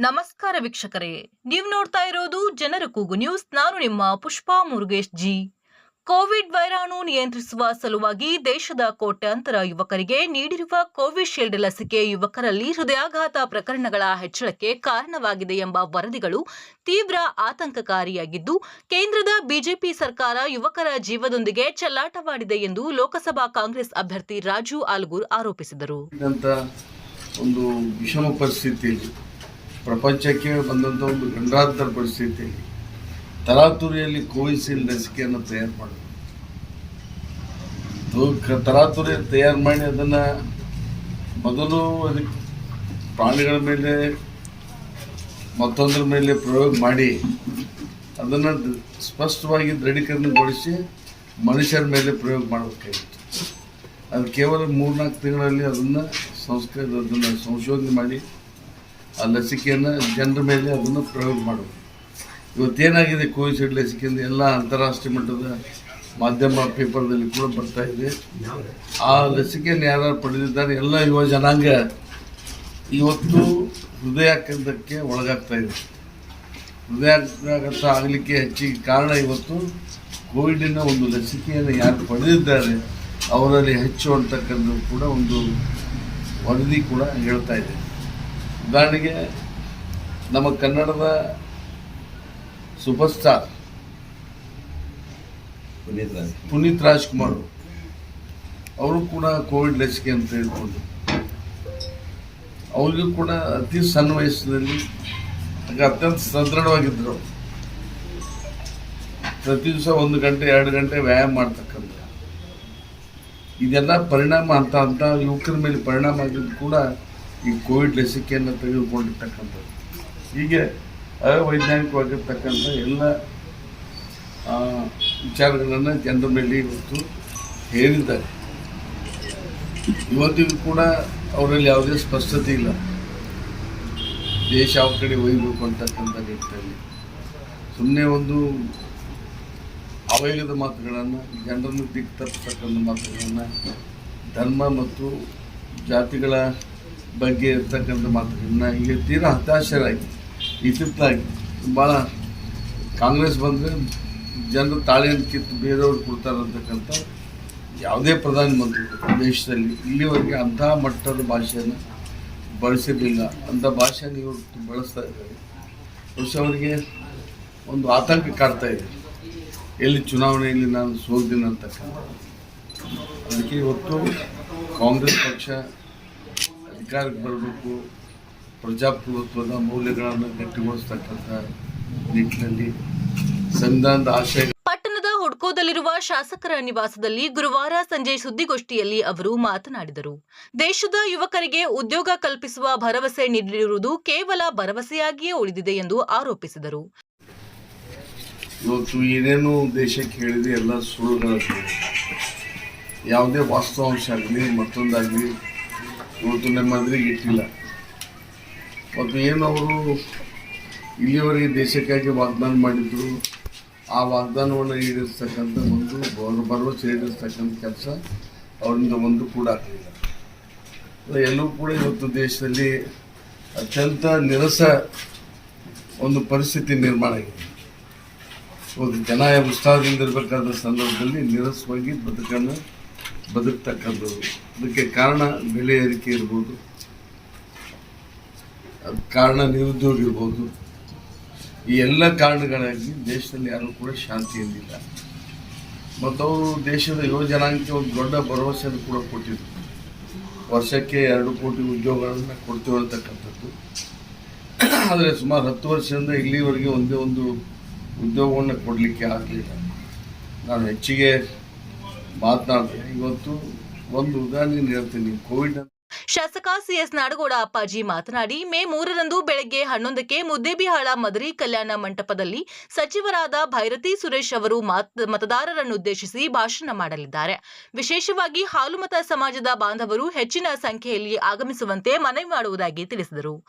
ನಮಸ್ಕಾರ ವೀಕ್ಷಕರೇ. ನೀವು ನೋಡ್ತಾ ಇರೋದು ಜನರ ಕೂಗು ನ್ಯೂಸ್. ನಾನು ನಿಮ್ಮ ಪುಷ್ಪಾ ಮುರುಗೇಶ್ ಜಿ. ಕೋವಿಡ್ ವೈರಾಣು ನಿಯಂತ್ರಿಸುವ ಸಲುವಾಗಿ ದೇಶದ ಕೋಟ್ಯಾಂತರ ಯುವಕರಿಗೆ ನೀಡಿರುವ ಕೋವಿಶೀಲ್ಡ್ ಲಸಿಕೆ ಯುವಕರಲ್ಲಿ ಹೃದಯಾಘಾತ ಪ್ರಕರಣಗಳ ಹೆಚ್ಚಳಕ್ಕೆ ಕಾರಣವಾಗಿದೆ ಎಂಬ ವರದಿಗಳು ತೀವ್ರ ಆತಂಕಕಾರಿಯಾಗಿದ್ದು, ಕೇಂದ್ರದ ಬಿಜೆಪಿ ಸರ್ಕಾರ ಯುವಕರ ಜೀವದೊಂದಿಗೆ ಚೆಲ್ಲಾಟವಾಡಿದೆ ಎಂದು ಲೋಕಸಭಾ ಕಾಂಗ್ರೆಸ್ ಅಭ್ಯರ್ಥಿ ರಾಜು ಆಲ್ಗೂರ್ ಆರೋಪಿಸಿದರು. ಪ್ರಪಂಚಕ್ಕೆ ಬಂದಂಥ ಒಂದು ಗಂಡಾಂತರ ಪರಿಸ್ಥಿತಿಯಲ್ಲಿ ತರಾತುರಿಯಲ್ಲಿ ಕೋವಿಶೀಲ್ಡ್ ಲಸಿಕೆಯನ್ನು ತಯಾರು ಮಾಡಿದ್ರು. ತರಾತುರಿ ತಯಾರು ಮಾಡಿ ಅದನ್ನು ಮೊದಲು ಅದಕ್ಕೆ ಪ್ರಾಣಿಗಳ ಮೇಲೆ, ಮತ್ತೊಂದರ ಮೇಲೆ ಪ್ರಯೋಗ ಮಾಡಿ ಅದನ್ನು ಸ್ಪಷ್ಟವಾಗಿ ದೃಢೀಕರಣಗೊಳಿಸಿ ಮನುಷ್ಯರ ಮೇಲೆ ಪ್ರಯೋಗ ಮಾಡಬೇಕಾಗಿತ್ತು. ಅದು ಕೇವಲ ಮೂರ್ನಾಲ್ಕು ತಿಂಗಳಲ್ಲಿ ಅದನ್ನು ಸಂಸ್ಕೃತ ಅದನ್ನು ಸಂಶೋಧನೆ ಮಾಡಿ ಆ ಲಸಿಕೆಯನ್ನು ಜನರ ಮೇಲೆ ಅದನ್ನು ಪ್ರಯೋಗ ಮಾಡೋದು. ಇವತ್ತೇನಾಗಿದೆ ಕೋವಿಶೀಲ್ಡ್ ಲಸಿಕೆಯಿಂದ ಎಲ್ಲ ಅಂತಾರಾಷ್ಟ್ರೀಯ ಮಟ್ಟದ ಮಾಧ್ಯಮ ಪೇಪರ್ದಲ್ಲಿ ಕೂಡ ಬರ್ತಾ ಇದೆ. ಆ ಲಸಿಕೆಯನ್ನು ಯಾರು ಪಡೆದಿದ್ದಾರೆ ಎಲ್ಲ ಯುವ ಜನಾಂಗ ಇವತ್ತು ಹೃದಯಾಘಾತಕ್ಕೆ ಒಳಗಾಗ್ತಾ ಇದೆ. ಹೃದಯಾಘಾತ ಆಗಲಿಕ್ಕೆ ಹೆಚ್ಚಿಗೆ ಕಾರಣ ಇವತ್ತು ಕೋವಿಡಿನ ಒಂದು ಲಸಿಕೆಯನ್ನು ಯಾರು ಪಡೆದಿದ್ದಾರೆ ಅವರಲ್ಲಿ ಹೆಚ್ಚು ಅಂತಕ್ಕಂಥದ್ದು ಕೂಡ ಒಂದು ವರದಿ ಕೂಡ ಹೇಳ್ತಾ ಇದೆ. ಉದಾಹರಣೆಗೆ ನಮ್ಮ ಕನ್ನಡದ ಸೂಪರ್ ಸ್ಟಾರ್ ಪುನೀತ್ ರಾಜ್. ಪುನೀತ್ ರಾಜ್ಕುಮಾರ್ ಅವರು. ಕೂಡ ಕೋವಿಡ್ ಲಸಿಕೆ ಅಂತ ಹೇಳ್ಕೊಂಡು ಅವ್ರಿಗೂ ಕೂಡ ಅತಿ ಸಣ್ಣ ವಯಸ್ಸಿನಲ್ಲಿ ಅತ್ಯಂತ ಸದೃಢವಾಗಿದ್ದರು. ಪ್ರತಿ ದಿವಸ ಒಂದು ಗಂಟೆ ಎರಡು ಗಂಟೆ ವ್ಯಾಯಾಮ ಮಾಡ್ತಕ್ಕಂಥ. ಇದೆಲ್ಲ ಪರಿಣಾಮ ಅಂತ ಅಂತ ಯುವಕರ ಮೇಲೆ ಪರಿಣಾಮ ಆಗಿದ್ದು ಕೂಡ ಈ ಕೋವಿಡ್ ಲಸಿಕೆಯನ್ನು ತೆಗೆದುಕೊಂಡಿರ್ತಕ್ಕಂಥದ್ದು. ಹೀಗೆ ಅವೈಜ್ಞಾನಿಕವಾಗಿರ್ತಕ್ಕಂಥ ಎಲ್ಲ ವಿಚಾರಗಳನ್ನು ಜನರ ಮೇಲೆ ಇವತ್ತು ಹೇಳಿದ್ದಾರೆ ಇವತ್ತಿಗೂ ಕೂಡ ಅವರಲ್ಲಿ ಯಾವುದೇ ಸ್ಪಷ್ಟತೆ ಇಲ್ಲ. ದೇಶ ಯಾವ ಕಡೆ ಒಯ್ಯಬೇಕು ಅಂತಕ್ಕಂಥ ನಿಟ್ಟಿನಲ್ಲಿ. ಸುಮ್ಮನೆ ಒಂದು ಅವೇಗದ ಮಾತುಗಳನ್ನು, ಜನರನ್ನು ದಿಕ್ಕು ಮಾತುಗಳನ್ನು, ಧರ್ಮ ಮತ್ತು ಜಾತಿಗಳ ಬಗ್ಗೆ ಇರ್ತಕ್ಕಂಥ ಮಾತುಗಳನ್ನ ಈಗ ತೀರಾ ಹತಾಶರಾಗಿ ಇತಿತ್ತಾಗಿ ಭಾಳ ಕಾಂಗ್ರೆಸ್ ಬಂದರೆ ಜನರು ತಾಳೆಯನ್ನು ಕಿತ್ತು ಬೇರೆಯವ್ರು ಕೊಡ್ತಾರೆ ಅಂತಕ್ಕಂಥ ಯಾವುದೇ ಪ್ರಧಾನಮಂತ್ರಿ ದೇಶದಲ್ಲಿ ಇಲ್ಲಿವರೆಗೆ ಅಂಥ ಮಟ್ಟದ ಭಾಷೆಯನ್ನು ಬಳಸಿರಲಿಲ್ಲ. ಅಂಥ ಭಾಷೆಯನ್ನು ಇವರು ಬಳಸ್ತಾ ಇದ್ದಾರೆ. ಬಹುಶಃ ಅವರಿಗೆ ಒಂದು ಆತಂಕ ಕಾಡ್ತಾ ಇದೆ. ಎಲ್ಲಿ ಚುನಾವಣೆಯಲ್ಲಿ ನಾನು ಸೋಲ್ತೀನಿ ಅಂತಕ್ಕಂಥ. ಅದಕ್ಕೆ ಇವತ್ತು ಕಾಂಗ್ರೆಸ್ ಪಕ್ಷ ಅಧಿಕಾರಕ್ಕೆ ಬರಬೇಕು ಪ್ರಜಾಪ್ರಭುತ್ವದ ಮೌಲ್ಯಗಳನ್ನು ಗಟ್ಟಿಗೊಳಿಸ್ತಕ್ಕಂಥ ನಿಟ್ಟಿನಲ್ಲಿ ಸಂವಿಧಾನದ ಆಶಯ ಪಟ್ಟಣದ ಹುಡ್ಕೋದಲ್ಲಿರುವ ಶಾಸಕರ ನಿವಾಸದಲ್ಲಿ ಗುರುವಾರ ಸಂಜೆ ಸುದ್ದಿಗೋಷ್ಠಿಯಲ್ಲಿ ಅವರು ಮಾತನಾಡಿದರು. ದೇಶದ ಯುವಕರಿಗೆ ಉದ್ಯೋಗ ಕಲ್ಪಿಸುವ ಭರವಸೆ ನೀಡಿರುವುದು ಕೇವಲ ಭರವಸೆಯಾಗಿಯೇ ಉಳಿದಿದೆ ಎಂದು ಆರೋಪಿಸಿದರು. ಇವತ್ತು ಏನೇನು ದೇಶಕ್ಕೆ ಹೇಳಿದೆ ಎಲ್ಲ ಸುಳ್ಳುಗಳು ಯಾವುದೇ ವಾಸ್ತವಾಂಶ ಆಗಲಿ ಮತ್ತೊಂದಾಗಲಿ ಇವತ್ತು ನಮ್ಮ ಎದುರಿಗೆ ಇಟ್ಟಿಲ್ಲ ಮತ್ತು ಏನು ಅವರು ಇಲ್ಲಿಯವರೆಗೆ ದೇಶಕ್ಕಾಗಿ ವಾಗ್ದಾನ ಮಾಡಿದ್ರು, ಆ ವಾಗ್ದಾನವನ್ನು ಈಡೇರಿಸ್ತಕ್ಕಂಥ ಒಂದು ಅವರು ಭರವಸೆ ಈಡೇರಿಸ್ತಕ್ಕಂಥ ಕೆಲಸ ಅವರಿಂದ ಒಂದು ಕೂಡ ಆಗಲಿಲ್ಲ. ಎಲ್ಲವೂ ಕೂಡ ಇವತ್ತು ದೇಶದಲ್ಲಿ ಅತ್ಯಂತ ನಿರಸ ಒಂದು ಪರಿಸ್ಥಿತಿ ನಿರ್ಮಾಣ ಆಗಿದೆ. ಒಂದು ಜನ ಉತ್ಸಾಹದಿಂದ ಇರಬೇಕಾದ ಸಂದರ್ಭದಲ್ಲಿ ನಿರಸವಾಗಿ ಬದುಕನ್ನು ಬದುಕ್ತಕ್ಕಂಥದ್ದು. ಅದಕ್ಕೆ ಕಾರಣ ಬೆಲೆ ಏರಿಕೆ ಇರ್ಬೋದು. ಅದು ಕಾರಣ ನಿರುದ್ಯೋಗ ಇರ್ಬೋದು. ಈ ಎಲ್ಲ ಕಾರಣಗಳಾಗಿ ದೇಶದಲ್ಲಿ ಯಾರೂ ಕೂಡ ಶಾಂತಿಯಿಂದಿಲ್ಲ ಮತ್ತು ಅವರು ದೇಶದ ಯುವ ಜನಾಂಗಕ್ಕೆ ಒಂದು ದೊಡ್ಡ ಭರವಸೆಯನ್ನು ಕೂಡ ಕೊಟ್ಟಿದ್ರು. ವರ್ಷಕ್ಕೆ ಎರಡು ಕೋಟಿ ಉದ್ಯೋಗಗಳನ್ನು ಕೊಡ್ತೀವಿ ಅಂತಕ್ಕಂಥದ್ದು. ಆದರೆ ಸುಮಾರು ಹತ್ತು ವರ್ಷದಿಂದ ಇಲ್ಲಿವರೆಗೆ ಒಂದೇ ಒಂದು ಉದ್ಯೋಗವನ್ನು ಕೊಡಲಿಕ್ಕೆ ಆಗಲಿಲ್ಲ. ನಾನು ಹೆಚ್ಚಿಗೆ ಮಾತನಾಡಿದೆ ಇವತ್ತು ಒಂದು ಉದಾಹರಣೆ ಹೇಳ್ತೀನಿ ಕೋವಿಡ್ ಶಾಸಕ ಸಿಎಸ್ ನಾಡಗೌಡ ಅಪ್ಪಾಜಿ ಮಾತನಾಡಿ ಮೇ ಮೂರರಂದು ಬೆಳಗ್ಗೆ ಹನ್ನೊಂದಕ್ಕೆ ಮುದ್ದೇಬಿಹಾಳ ಮದರಿ ಕಲ್ಯಾಣ ಮಂಟಪದಲ್ಲಿ ಸಚಿವರಾದ ಭೈರತಿ ಸುರೇಶ್ ಅವರು ಮಾತ್- ಮತದಾರರನ್ನುದ್ದೇಶಿಸಿ ಭಾಷಣ ಮಾಡಲಿದ್ದಾರೆ. ವಿಶೇಷವಾಗಿ ಹಾಲುಮತ ಸಮಾಜದ ಬಾಂಧವರು ಹೆಚ್ಚಿನ ಸಂಖ್ಯೆಯಲ್ಲಿ ಆಗಮಿಸುವಂತೆ ಮನವಿ ಮಾಡುವುದಾಗಿ ತಿಳಿಸಿದರು.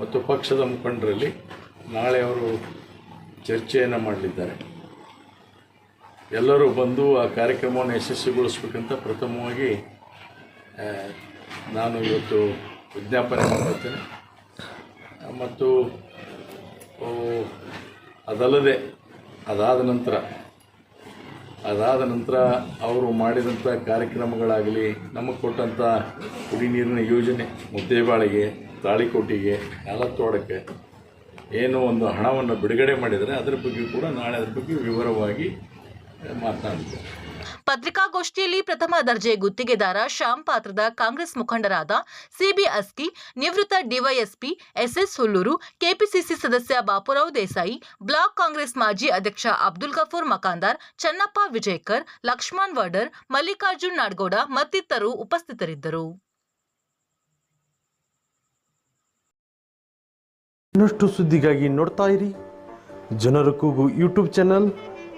ಮತ್ತು ಪಕ್ಷದ ಮುಖಂಡರಲ್ಲಿ ನಾಳೆ ಅವರು ಚರ್ಚೆಯನ್ನು ಮಾಡಲಿದ್ದಾರೆ. ಎಲ್ಲರೂ ಬಂದು ಆ ಕಾರ್ಯಕ್ರಮವನ್ನು ಯಶಸ್ವಿಗೊಳಿಸ್ಬೇಕಂತ ಪ್ರಥಮವಾಗಿ ನಾನು ಇವತ್ತು ವಿಜ್ಞಾಪನೆ ಮಾಡ್ತೇನೆ. ಮತ್ತು ಅದಲ್ಲದೆ, ಅದಾದ ನಂತರ ಅದಾದ ನಂತರ ಅವರು ಮಾಡಿದಂಥ ಕಾರ್ಯಕ್ರಮಗಳಾಗಲಿ, ನಮಗೆ ಕೊಟ್ಟಂಥ ಕುಡಿ ನೀರಿನ ಯೋಜನೆ, ಮುದ್ದೇಬಾಳಿಗೆ, ತಾಳಿಕೋಟಿಗೆ ನಾಲತ್ತೋಡಕ್ಕೆ ಏನು ಒಂದು ಹಣವನ್ನು ಬಿಡುಗಡೆ ಮಾಡಿದರೆ ಅದರ ಬಗ್ಗೆ ಕೂಡ ನಾಳೆ ಅದ್ರ ಬಗ್ಗೆ ವಿವರವಾಗಿ ಪತ್ರಿಕಾಗೋಷ್ಠಿಯಲ್ಲಿ ಪ್ರಥಮ ದರ್ಜೆ ಗುತ್ತಿಗೆದಾರ ಶ್ಯಾಮ್ ಪಾತ್ರದ ಕಾಂಗ್ರೆಸ್ ಮುಖಂಡರಾದ ಸಿಬಿ ಅಸ್ಕಿ ನಿವೃತ್ತ ಡಿವೈಎಸ್ಪಿ ಎಸ್ಎಸ್ ಹುಲ್ಲೂರು ಕೆಪಿಸಿಸಿ ಸದಸ್ಯ ಬಾಪುರಾವ್ ದೇಸಾಯಿ ಬ್ಲಾಕ್ ಕಾಂಗ್ರೆಸ್ ಮಾಜಿ ಅಧ್ಯಕ್ಷ ಅಬ್ದುಲ್ ಗಫೂರ್ ಮಕಾಂದಾರ್ ಚನ್ನಪ್ಪ ವಿಜಯಕರ್ ಲಕ್ಷ್ಮಣ್ ವಾಡರ್ ಮಲ್ಲಿಕಾರ್ಜುನ್ ನಾಡ್ಗೌಡ ಮತ್ತಿತರರು ಉಪಸ್ಥಿತರಿದ್ದರು. ಇನ್ನಷ್ಟು ಸುದ್ದಿಗಾಗಿ ನೋಡ್ತಾ ಇರಿ. ಜನರ ಕೂಗು ಯೂಟ್ಯೂಬ್ ಚಾನಲ್.